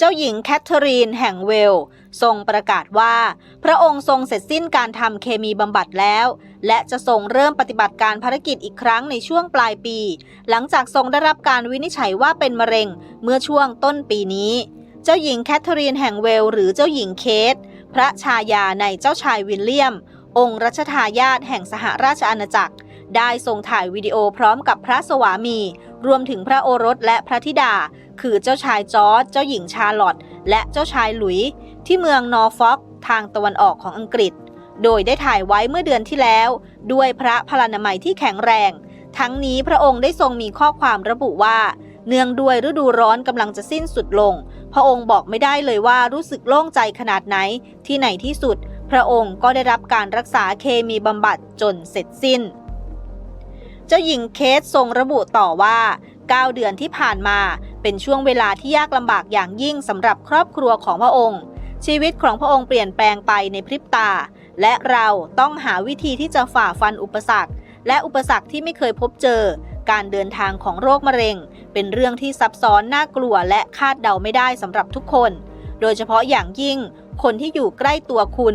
เจ้าหญิงแคทเธอรีนแห่งเวลส์ทรงประกาศว่า พระองค์ทรงเสร็จสิ้นการทำเคมีบำบัดแล้ว และจะทรงเริ่มปฏิบัติการภารกิจอีกครั้งในช่วงปลายปี หลังจากทรงได้รับการวินิจฉัยว่าเป็นมะเร็งเมื่อช่วงต้นปีนี้ เจ้าหญิงแคทเธอรีนแห่งเวล หรือเจ้าหญิงเคทพระชายาในเจ้าชายวิลเลียม องค์รัชทายาทแห่งสหราชอาณาจักร ได้ทรงถ่ายวิดีโอพร้อมกับพระสวามี รวมถึงพระโอรสและพระธิดา คือเจ้าชายจอร์จเจ้าหญิงชาร์ลอตต์และเจ้าชายหลุย ที่เมืองนอร์ฟ็อกทางตะวันออกของอังกฤษ โดยได้ถ่ายไว้เมื่อเดือนที่แล้ว ด้วยพระพลานามัยที่แข็งแรง ทั้งนี้พระองค์ได้ทรงมีข้อความระบุว่า เนื่องด้วยฤดูร้อนกำลังจะสิ้นสุดลง พระองค์บอกไม่ได้เลยว่ารู้สึกโล่งใจขนาดไหนที่ไหนที่สุด พระองค์ก็ได้รับการรักษาเคมีบำบัดจนเสร็จสิ้น เจ้าหญิงเคสทรงระบุต่อว่า 9 เดือนที่ผ่านมา เป็นช่วงเวลาที่ยากลำบากอย่างยิ่งสำหรับครอบครัวของพระองค์ ชีวิตของพระองค์เปลี่ยนแปลงไปในพริบตา และเราต้องหาวิธีที่จะฝ่าฟันอุปสรรค และอุปสรรคที่ไม่เคยพบเจอ การเดินทางของโรคมะเร็ง เป็นเรื่องที่ซับซ้อนน่ากลัวและคาดเดาไม่ได้สำหรับทุกคน โดยเฉพาะอย่างยิ่ง คนที่อยู่ใกล้ตัวคุณ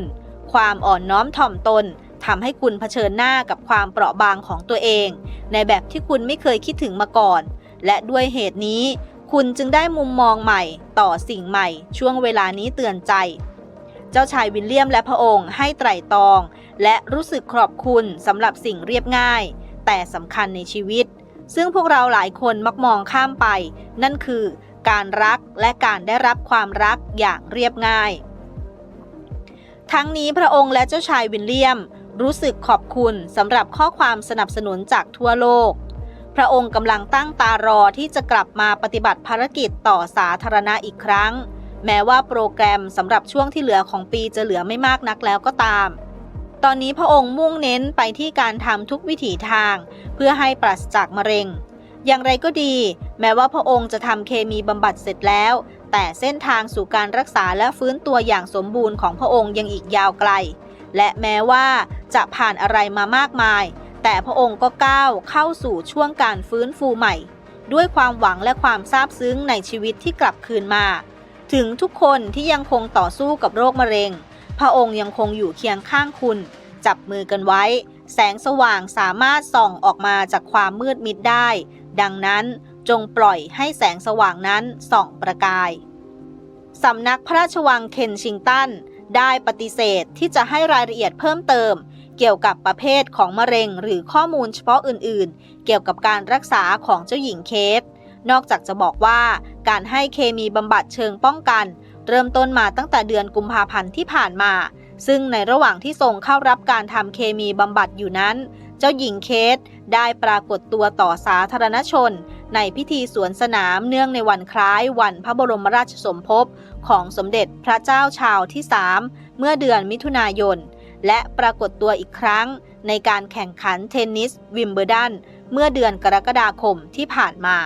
ความอ่อนน้อมถ่อมตนทำให้คุณเผชิญหน้ากับความเปราะบางของตัวเอง ในแบบที่คุณไม่เคยคิดถึงมาก่อน และด้วยเหตุนี้ คุณจึงได้มุมมองใหม่ต่อสิ่งใหม่ช่วงเวลานี้เตือนใจ เจ้าชายวิลเลียมและพระองค์ให้ไตร่ตรอง และรู้สึกขอบคุณสำหรับสิ่งเรียบง่าย แต่สำคัญในชีวิต ซึ่งพวกเราหลายคนมักมองข้ามไป นั่นคือการรักและการได้รับความรักอย่างเรียบง่าย ทั้งนี้พระองค์และเจ้าชายวิลเลียม รู้สึกขอบคุณสำหรับข้อความสนับสนุนจากทั่วโลก พระองค์กำลังตั้งตารอที่จะกลับมาปฏิบัติภารกิจต่อสาธารณะอีกครั้ง แม้ว่าโปรแกรมสำหรับช่วงที่เหลือของปีจะเหลือไม่มากนักแล้วก็ตาม ตอนนี้พระองค์มุ่งเน้นไปที่การทำทุกวิถีทาง เพื่อให้ปราศจากมะเร็ง อย่างไรก็ดี แม้ว่าพระองค์จะทำเคมีบำบัดเสร็จแล้ว แต่เส้นทางสู่การรักษาและฟื้นตัวอย่างสมบูรณ์ของพระองค์ยังอีกยาวไกล และแม้ว่าจะผ่านอะไรมามากมาย แต่พระองค์ก็ก้าวเข้าสู่ช่วงการฟื้นฟูใหม่ ด้วยความหวังและความซาบซึ้งในชีวิตที่กลับคืนมา ถึงทุกคนที่ยังคงต่อสู้กับโรคมะเร็ง พระองค์ยังคงอยู่เคียงข้างคุณ จับมือกันไว้ แสงสว่างสามารถส่องออกมาจากความมืดมิดได้ ดังนั้นจงปล่อยให้แสงสว่างนั้นส่องประกายสำนักพระราชวังเคนชิงตันได้ปฏิเสธที่จะให้รายละเอียดเพิ่มเติม เกี่ยวกับประเภทของมะเร็งหรือข้อมูลเฉพาะอื่นๆ เกี่ยวกับการรักษาของเจ้าหญิงเคสนอกจากจะบอกว่าการให้เคมีบำบัดเชิงป้องกัน เริ่มต้นมาตั้งแต่เดือนกุมภาพันธ์ที่ผ่านมา ซึ่งในระหว่างที่ทรงเข้ารับการทำเคมีบำบัดอยู่นั้น เจ้าหญิงเคสได้ปรากฏตัวต่อสาธารณชน ในพิธีสวนสนามเนื่องในวันคล้ายวันพระบรมราชสมภพของสมเด็จพระเจ้าชาวที่3เมื่อเดือนมิถุนายน และปรากฏตัวอีกครั้ง ในการแข่งขันเทนนิสวิมเบิลดัน เมื่อเดือนกรกฎาคมที่ผ่านมา